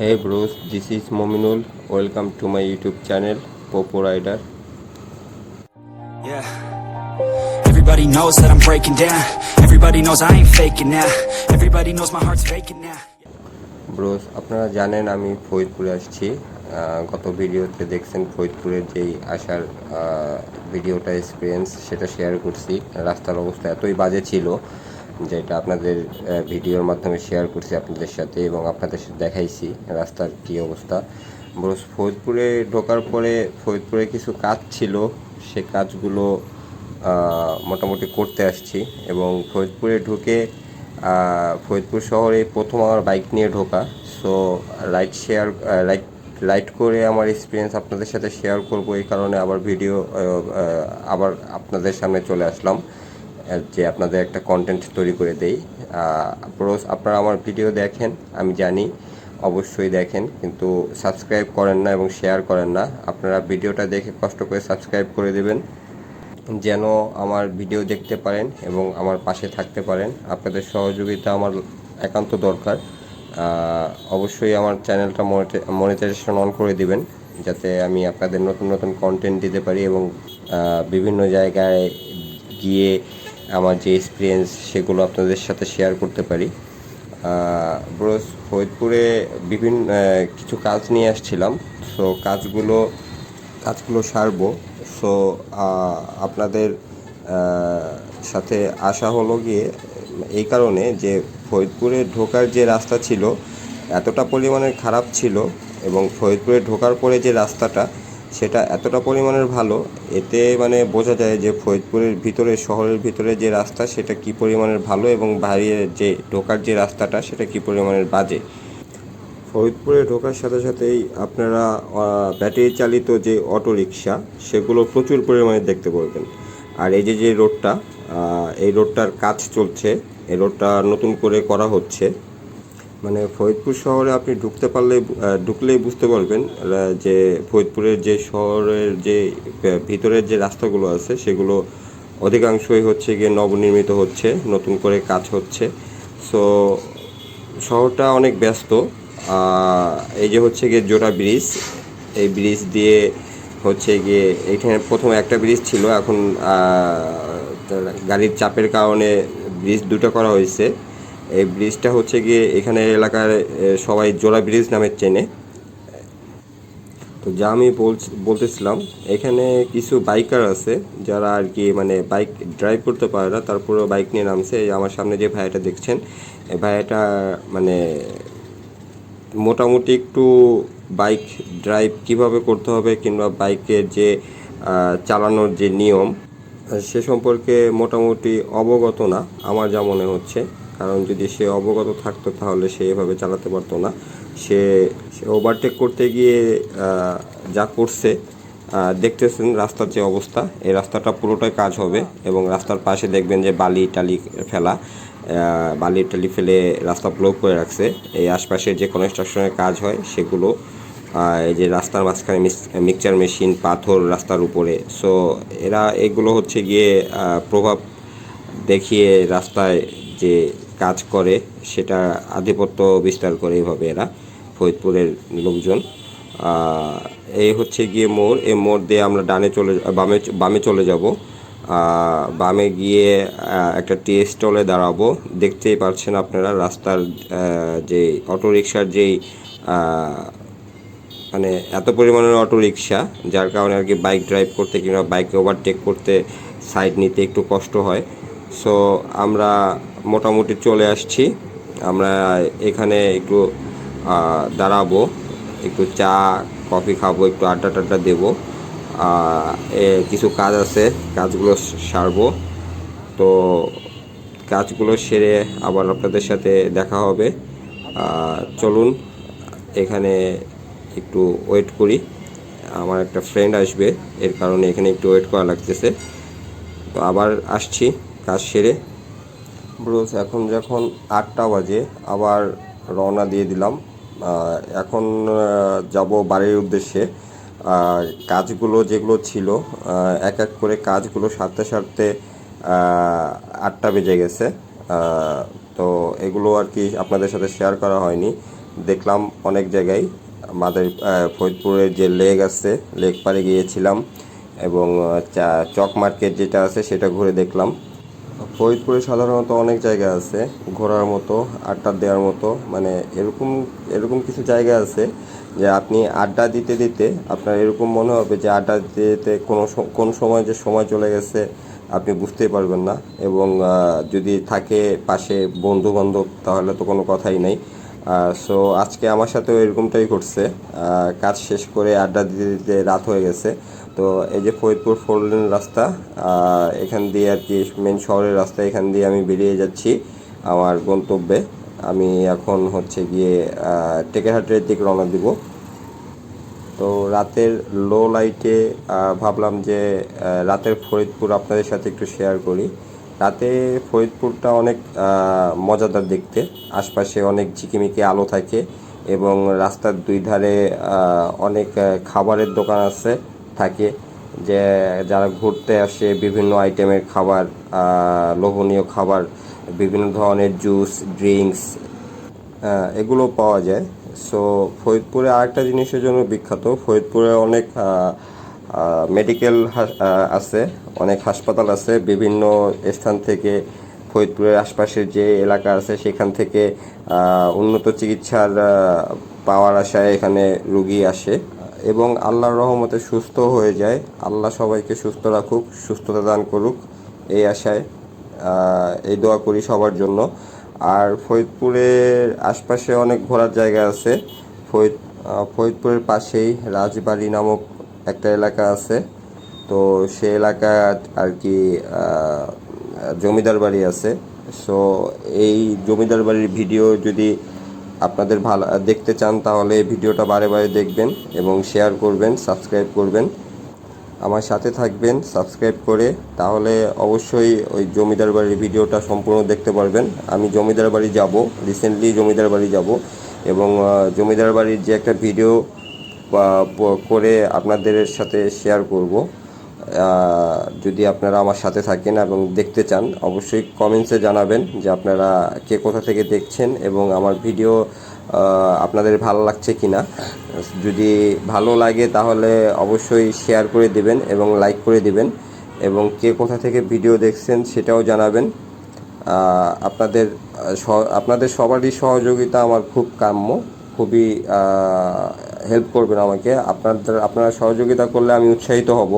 Hey bros this is Mominul welcome to my YouTube channel Popo rider Everybody knows that I'm breaking down. Everybody knows I ain't faking now. Bros আপনারা জানেন আমি ফরিদপুরে আসছি। গত ভিডিওতে দেখছেন ফরিদপুরের যেই আসার ভিডিওটা এক্সপিরিয়েন্স সেটা শেয়ার করছি। রাস্তার অবস্থা এতই বাজে ছিল। যেটা আপনাদের ভিডিওর মাধ্যমে শেয়ার করছি আপনাদের সাথে এবং আপনাদের সাথে দেখাইছি রাস্তার কী অবস্থা। ব্রোস ফরিদপুরে ঢোকার পরে ফরিদপুরে কিছু কাজ ছিল, সে কাজগুলো মোটামুটি করতে আসছি এবং ফরিদপুরে ঢুকে ফরিদপুর শহরে প্রথম আমার বাইক নিয়ে ঢোকা। So ride share ride ride করে আমার এক্সপিরিয়েন্স আপনাদের সাথে শেয়ার করব, এই কারণে আবার ভিডিও আবার আপনাদের সামনে চলে আসলাম। যে আপনাদের একটা কন্টেন্ট তৈরি করে দেই। প্রোস আপনারা আমার ভিডিও দেখেন, আমি জানি, অবশ্যই দেখেন, কিন্তু সাবস্ক্রাইব করেন না এবং শেয়ার করেন না। আপনারা ভিডিওটা দেখে কষ্ট করে সাবস্ক্রাইব করে দেবেন, যেন আমার ভিডিও দেখতে পারেন এবং আমার পাশে থাকতে পারেন। আপনাদের সহযোগিতা আমার একান্ত দরকার। অবশ্যই আমার চ্যানেলটা মনিটাইজেশন অন করে দিবেন, যাতে আমি আপনাদের নতুন নতুন কন্টেন্ট দিতে পারি এবং বিভিন্ন জায়গায় গিয়ে আমার যে এক্সপিরিয়েন্স সেগুলো আপনাদের সাথে শেয়ার করতে পারি। ব্রোস ফরিদপুরে বিভিন্ন কিছু কাজ নিয়ে আসছিলাম। সো কাজগুলো কাজগুলো সারবো। সো আপনাদের সাথে আসা হলো গিয়ে, এই কারণে যে ফরিদপুরে ঢোকার যে রাস্তা ছিল, এতটা পরিমাণের খারাপ ছিল এবং ফরিদপুরে ঢোকার পরে যে রাস্তাটা সেটা এতটা পরিমাণের ভালো, এতে মানে বোঝা যায় যে ফরিদপুরের ভিতরে, শহরের ভিতরে যে রাস্তা, সেটা কি পরিমাণের ভালো এবং বাইরে যে ঢোকার যে রাস্তাটা, সেটা কি পরিমাণের বাজে? ফরিদপুরে ঢোকার সাথে সাথেই আপনারা ব্যাটারি চালিত যে অটো রিক্সা সেগুলো প্রচুর পরিমাণে দেখতে পারবেন। আর এই যে যে রোডটা এই রোডটার কাজ চলছে, এই রোডটা নতুন করে করা হচ্ছে মানে ফরিদপুর শহরে আপনি ঢুকতে পারলে ঢুকলেই বুঝতে পারবেন যে ফরিদপুরের যে শহরের যে ভিতরের যে রাস্তাগুলো আছে, সেগুলো অধিকাংশই হচ্ছে গিয়ে নবনির্মিত হচ্ছে, নতুন করে কাজ হচ্ছে। সো শহরটা অনেক ব্যস্ত এই যে হচ্ছে গিয়ে জোড়া ব্রিজ, এই ব্রিজ দিয়ে হচ্ছে গিয়ে এখানে প্রথম একটা ব্রিজ ছিল, এখন গাড়ির চাপের কারণে ব্রিজ দুটো করা হয়েছে। এই ব্রিজটা হচ্ছে গিয়ে এখানে এলাকার সবাই জোড়া ব্রিজ নামে চেনে। তো যা আমি বলতেছিলাম, এখানে কিছু বাইকার আছে, যারা আর কি মানে বাইক ড্রাইভ করতে পারে না, তারপরেও বাইক নিয়ে নামছে। আমার সামনে যে ভাইয়াটা দেখছেন এই ভাইয়াটা মানে মোটামুটি একটু বাইক ড্রাইভ কীভাবে করতে হবে কিংবা বাইকের যে চালানোর যে নিয়ম, সে সম্পর্কে মোটামুটি অবগত না, আমার যা মনে হচ্ছে। কারণ যদি সে অবগত থাকতো তাহলে সে এভাবে চালাতে পারতো না। সে সে ওভারটেক করতে গিয়ে যা করছে দেখতেছেন রাস্তার যে অবস্থা, এই রাস্তাটা পুরোটাই কাজ হবে এবং রাস্তার পাশে দেখবেন যে বালি, টালি ফেলা বালি, টালি ফেলে রাস্তা ব্লক করে রাখছে। এই আশপাশে যে কনস্ট্রাকশনের কাজ হয়, সেগুলো এই যে রাস্তার মাঝখানে মিক্সচার মেশিন পাথর রাস্তার উপরে। সো এরা, এগুলো হচ্ছে গিয়ে প্রভাব দেখিয়ে রাস্তায় যে কাজ করে, সেটা আধিপত্য বিস্তার করে এইভাবে এরা, ফরিদপুরের লোকজন। এই হচ্ছে গিয়ে মোড়। এই মোড় দিয়ে আমরা ডানে চলে বামে বামে চলে যাব। বামে গিয়ে একটা টি স্টলে দাঁড়াবো। দেখতেই পাচ্ছেন আপনারা রাস্তার যে অটোরিকশার যেই মানে এত পরিমাণের অটো রিক্সা যার কারণে আর কি বাইক ড্রাইভ করতে কিংবা বাইক ওভারটেক করতে সাইড নিতে একটু কষ্ট হয়। সো আমরা মোটামুটি চলে আসছি। আমরা এখানে একটু দাঁড়াবো, একটু চা, কফি খাব, একটু আড্ডা টাড্ডা দেবো। কিছু কাজ আছে, কাজগুলো সারবো। তো কাজগুলো সেরে আবার আপনাদের সাথে দেখা হবে। চলুন, এখানে একটু ওয়েট করি। আমার একটা ফ্রেন্ড আসবে, এর কারণে এখানে একটু ওয়েট করা লাগতেছে। তো আবার আসছি, কাজ সেরে। ব্রোস এখন যখন আটটা বাজে, আবার রওনা দিয়ে দিলাম। এখন যাব বাড়ির উদ্দেশ্যে। কাজগুলো যেগুলো ছিল এক এক করে কাজগুলো সারতে সারতে আটটা বেজে গেছে। তো এগুলো আর কি আপনাদের সাথে শেয়ার করা হয়নি। দেখলাম অনেক জায়গায় আমাদের ফরিদপুরের যে লেক আছে, লেক পাড়ে গিয়েছিলাম এবং চক মার্কেট যেটা আছে, সেটা ঘুরে দেখলাম। ফরিদপুরে সাধারণত অনেক জায়গা আছে, ঘোরার মতো, আড্ডা দেওয়ার মতো মানে এরকম এরকম কিছু জায়গা আছে যে আপনি আড্ডা দিতে দিতে আপনার এরকম মনে হবে যে আড্ডা দিতে দিতে কোনো কোন সময় যে সময় চলে গেছে আপনি বুঝতেই পারবেন না এবং যদি থাকে পাশে বন্ধু বান্ধব তাহলে তো কোনো কথাই নেই। সো আজকে আমার সাথেও এরকমটাই ঘটছে। কাজ শেষ করে আড্ডা দিতে দিতে রাত হয়ে গেছে। তো এই যে ফরিদপুর ফোর লেন রাস্তা এখান দিয়ে আর কি মেন শহরের রাস্তা এখান দিয়ে আমি বেরিয়ে যাচ্ছি আমার গন্তব্যে। আমি এখন হচ্ছে গিয়ে আহ, টেকেরহাটের দিকে রওনা দিব। তো রাতের লো লাইটে ভাবলাম যে রাতের ফরিদপুর আপনাদের সাথে একটু শেয়ার করি। রাতে ফরিদপুরটা অনেক মজাদার দেখতে। আশপাশে অনেক ঝিকিমিকি আলো থাকে এবং রাস্তার দুই ধারে অনেক খাবারের দোকান আছে। থাকে যে যারা ঘুরতে আসে বিভিন্ন আইটেমের খাবার লোভনীয় খাবার, বিভিন্ন ধরনের জুস, ড্রিঙ্কস এগুলো পাওয়া যায়। সো ফরিদপুরে আরেকটা জিনিসের জন্য বিখ্যাত, ফরিদপুরে অনেক মেডিকেল আছে, অনেক হাসপাতাল আছে, বিভিন্ন স্থান থেকে ফরিদপুরের আশপাশের যে এলাকা আছে সেখান থেকে উন্নত চিকিৎসার পাওয়ার আশায় এখানে রুগী আসে। এবং আল্লাহর রহমতে সুস্থ হয়ে যায়। আল্লাহ সবাইকে সুস্থ রাখুক, সুস্থতা দান করুক। এই আশায় এই দোয়া করি সবার জন্য। আর ফরিদপুরের আশপাশে অনেক ঘোরার জায়গা আছে। ফরিদ ফরিদপুরের পাশেই রাজবাড়ি নামক একটা এলাকা আছে। তো সে এলাকা আর কি জমিদার বাড়ি আছে। সো এই জমিদার বাড়ির ভিডিও যদি আপনাদের ভালো, দেখতে চান, তাহলে ভিডিওটা বারে বারে দেখবেন এবং শেয়ার করবেন সাবস্ক্রাইব করবেন। আমার সাথে থাকবেন সাবস্ক্রাইব করে, তাহলে অবশ্যই ওই জমিদার বাড়ির ভিডিওটা সম্পূর্ণ দেখতে পারবেন। আমি জমিদার বাড়ি যাব রিসেন্টলি জমিদার বাড়ি যাব এবং জমিদার বাড়ির যে একটা ভিডিও করে আপনাদের সাথে শেয়ার করব। যদি আপনারা আমার সাথে থাকেন এবং দেখতে চান, অবশ্যই কমেন্টসে জানাবেন যে আপনারা কে কোথা থেকে দেখছেন এবং আমার ভিডিও আপনাদের ভালো লাগছে কিনা। যদি ভালো লাগে তাহলে অবশ্যই শেয়ার করে দিবেন এবং লাইক করে দিবেন এবং কে কোথা থেকে ভিডিও দেখছেন সেটাও জানাবেন। আপনাদের আপনাদের সবারই সহযোগিতা আমার খুব কাম্য, খুবই হেল্প করবেন আমাকে। আপনাদের, আপনারা সহযোগিতা করলে আমি উৎসাহিত হব।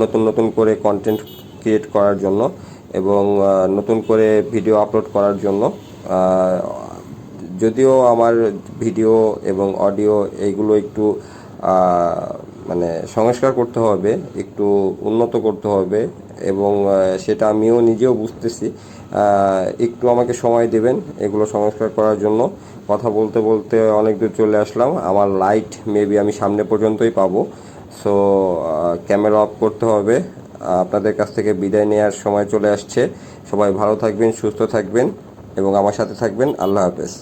নতুন নতুন করে কন্টেন্ট ক্রিয়েট করার জন্য এবং নতুন করে ভিডিও আপলোড করার জন্য। যদিও আমার ভিডিও এবং অডিও এইগুলো একটু মানে সংস্কার করতে হবে, একটু উন্নত করতে হবে এবং সেটা আমিও নিজেও বুঝতেছি। একটু আমাকে সময় দেবেন এগুলো সংস্কার করার জন্য। কথা বলতে বলতে অনেক দূর চলে আসলাম। আমার লাইট মেবি আমি সামনে পর্যন্তই পাবো। সো ক্যামেরা অফ করতে হবে। আপনাদের কাছ থেকে বিদায় নেওয়ার সময় চলে আসছে। সবাই ভালো থাকবেন, সুস্থ থাকবেন এবং আমার সাথে থাকবেন। আল্লাহ হাফেজ।